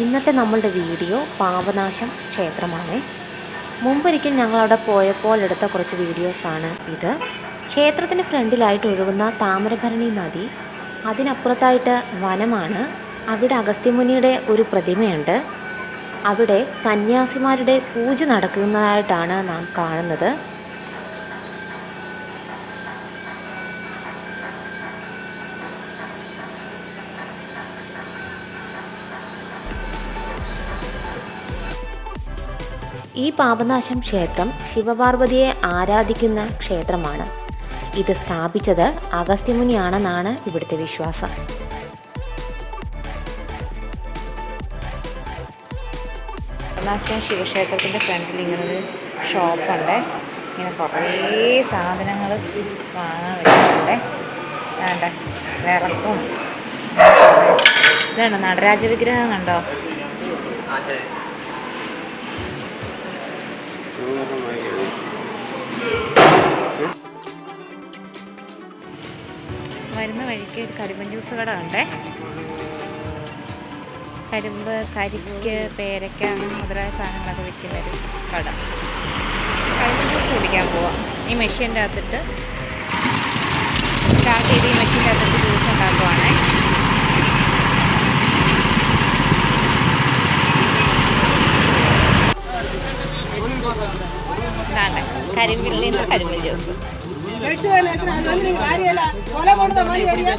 ഇന്നത്തെ നമ്മളുടെ വീഡിയോ പാപനാശം ക്ഷേത്രമാണ്. മുമ്പൊരിക്കൽ ഞങ്ങളവിടെ പോയപ്പോൾ എടുത്ത കുറച്ച് വീഡിയോസാണ് ഇത്. ക്ഷേത്രത്തിന് ഫ്രണ്ടിലായിട്ട് ഒഴുകുന്ന താമരഭരണി നദി അതിനപ്പുറത്തായിട്ട് വനമാണ്. അവിടെ അഗസ്ത്യമുനിയുടെ ഒരു പ്രതിമയുണ്ട്. അവിടെ സന്യാസിമാരുടെ പൂജ നടക്കുന്നതായിട്ടാണ് നാം കാണുന്നത്. ഈ പാപനാശം ക്ഷേത്രം ശിവപാർവതിയെ ആരാധിക്കുന്ന ക്ഷേത്രമാണ്. ഇത് സ്ഥാപിച്ചത് അഗസ്ത്യമുനിയാണെന്നാണ് ഇവിടുത്തെ വിശ്വാസം. പാപനാശം ശിവക്ഷേത്രത്തിന്റെ ഫ്രണ്ടിൽ ഇങ്ങനൊരു ഷോപ്പുണ്ട്. ഇങ്ങനെ കുറേ സാധനങ്ങൾ വാങ്ങാൻ വെച്ചിട്ടുണ്ട്. വേണ്ട വിറക്കും. ഇതാണ് നടരാജ വിഗ്രഹം കണ്ടോ വരുന്ന വഴിക്ക് ഒരു കരിമ്പൻ ജ്യൂസ് കട ഉണ്ടേ കരിമ്പ് കരിക്ക് പേരയ്ക്ക അങ്ങനെ മുതലായ സാധനങ്ങളൊക്കെ വിൽക്കുന്ന ഒരു കട. കരിമ്പൻ ജ്യൂസ് കുടിക്കാൻ പോവാം. ഈ മെഷീന്റെ അകത്തിട്ട് സ്റ്റാർട്ട് ചെയ്ത് ഈ മെഷീന്റെ അകത്തിട്ട് ജ്യൂസ് ഉണ്ടാക്കുവാണേ. ഇതാണ്ട്. കരിമ്പിൽ നിന്ന് കരിമ്പ് ജ്യൂസ് ಎಷ್ಟು ಏನು ಹೆಸರು ಅದು ಅಂದ್ರೆ ಈಗ ಭಾರಿ ಅಲ್ಲ ಹೊಲ ಮಾಡ್ದ ಮಾಡಿ ಏರಿಯಾ